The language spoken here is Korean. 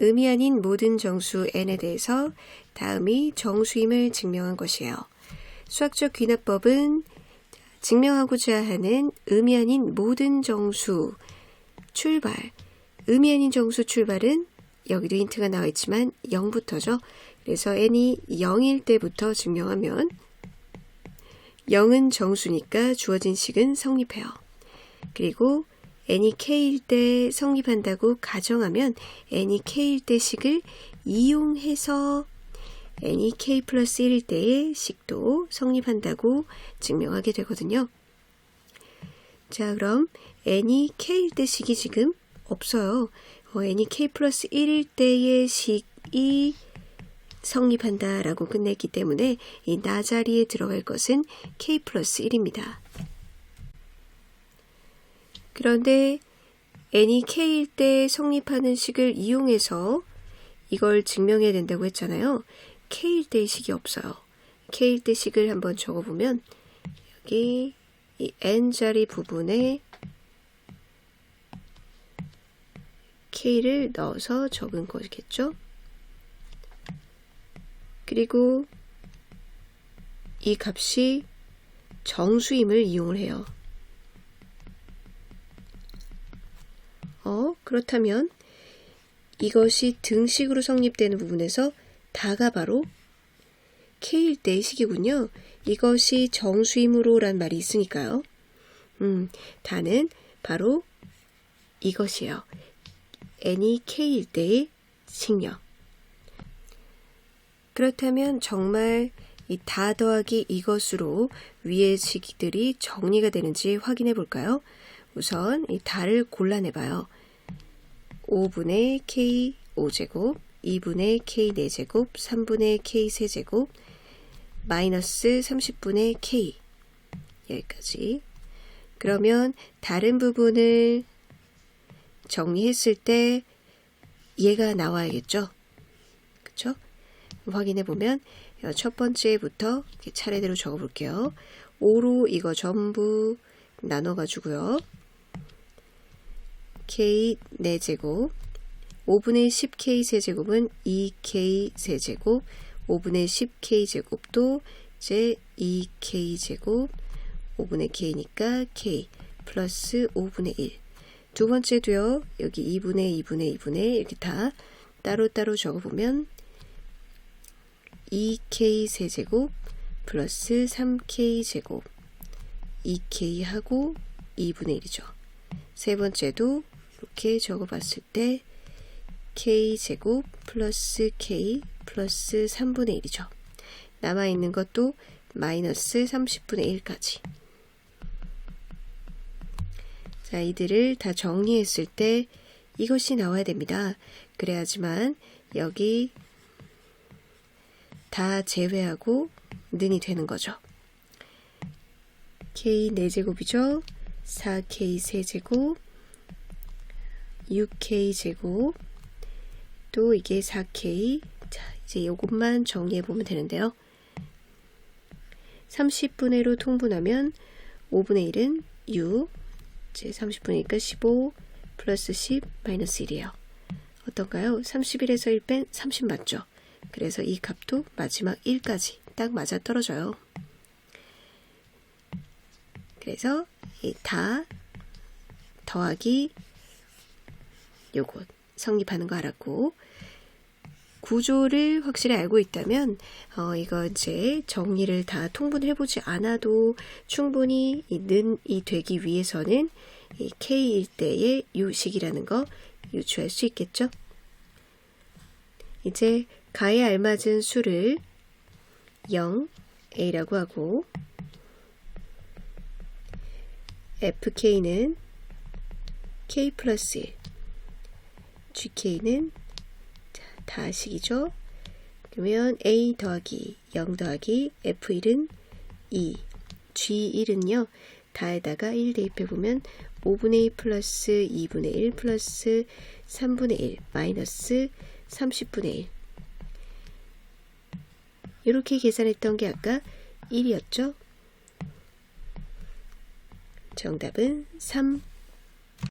음이 아닌 모든 정수 n에 대해서 다음이 정수임을 증명한 것이에요. 수학적 귀납법은 증명하고자 하는 음이 아닌 모든 정수 출발. 음이 아닌 정수 출발은 여기도 힌트가 나와 있지만 0부터죠. 그래서 n이 0일 때부터 증명하면 0은 정수니까 주어진 식은 성립해요. 그리고 n이 k일 때 성립한다고 가정하면 n이 k일 때 식을 이용해서 n이 k 플러스 1일 때의 식도 성립한다고 증명하게 되거든요. 자, 그럼 n이 k일 때 식이 지금 없어요. 어, n이 k 플러스 1일 때의 식이 성립한다라고 끝냈기 때문에 이 나 자리에 들어갈 것은 k 플러스 1입니다. 그런데 n이 k일 때 성립하는 식을 이용해서 이걸 증명해야 된다고 했잖아요. k일 때의 식이 없어요. k일 때 식을 한번 적어보면 여기 이 n자리 부분에 k를 넣어서 적은 거겠죠. 그리고 이 값이 정수임을 이용을 해요. 어, 그렇다면 이것이 등식으로 성립되는 부분에서 다가 바로 k일 때의 식이군요. 이것이 정수임으로란 말이 있으니까요. 음, 다는 바로 이것이에요. n이 k일 때의 식력. 그렇다면 정말 이 다 더하기 이것으로 위의 식들이 정리가 되는지 확인해 볼까요? 우선 이 다를 골라내 봐요. 5분의 k 5제곱, 2분의 k 4제곱, 3분의 k 세제곱, 마이너스 30분의 k 여기까지. 그러면 다른 부분을 정리했을 때 얘가 나와야겠죠? 그쵸? 확인해 보면 첫 번째부터 차례대로 적어 볼게요. 5로 이거 전부 나눠 가지고요. K 4제곱 5분의 10k 세제곱은 2k 세제곱 5분의 10k 제곱도 이제 2k 제곱 5분의 k니까 k 플러스 5분의 1. 두 번째도요. 여기 2분의 2분의 2분의 이렇게 다 따로따로 적어보면 2k 세제곱 플러스 3k 제곱 2k 하고 2분의 1이죠. 세 번째도 이렇게 적어봤을 때 k 제곱 플러스 k 플러스 3분의 1이죠. 남아있는 것도 마이너스 30분의 1까지. 자, 이들을 다 정리했을 때 이것이 나와야 됩니다. 그래야지만 여기 다 제외하고 는이 되는 거죠. k 4제곱이죠. 4k 세제곱 6k 제곱. 또 이게 4k 자 이제 이것만 정리해 보면 되는데요. 30분의 1로 통분하면 5분의 1은 6 이제 30분이니까 15 플러스 10 마이너스 1이에요. 어떤가요? 31에서 1 뺀 30 맞죠? 그래서 이 값도 마지막 1까지 딱 맞아 떨어져요. 그래서 다 더하기 요것 성립하는 거 알았고 구조를 확실히 알고 있다면 어, 이거 이제 정리를 다 통분해 보지 않아도 충분히 는이 되기 위해서는 이 k일 때의 요식이라는 거 유추할 수 있겠죠. 이제 가에 알맞은 수를 0, a라고 하고 fk는 k 플러스 1 gk는 다식이죠. 그러면 a 더하기 0 더하기 f1은 2, g1은요. 다에다가 1 대입해보면 5분의 2 플러스 2분의 1 플러스 3분의 1 마이너스 30분의 1 이렇게 계산했던 게 아까 1이었죠? 정답은 3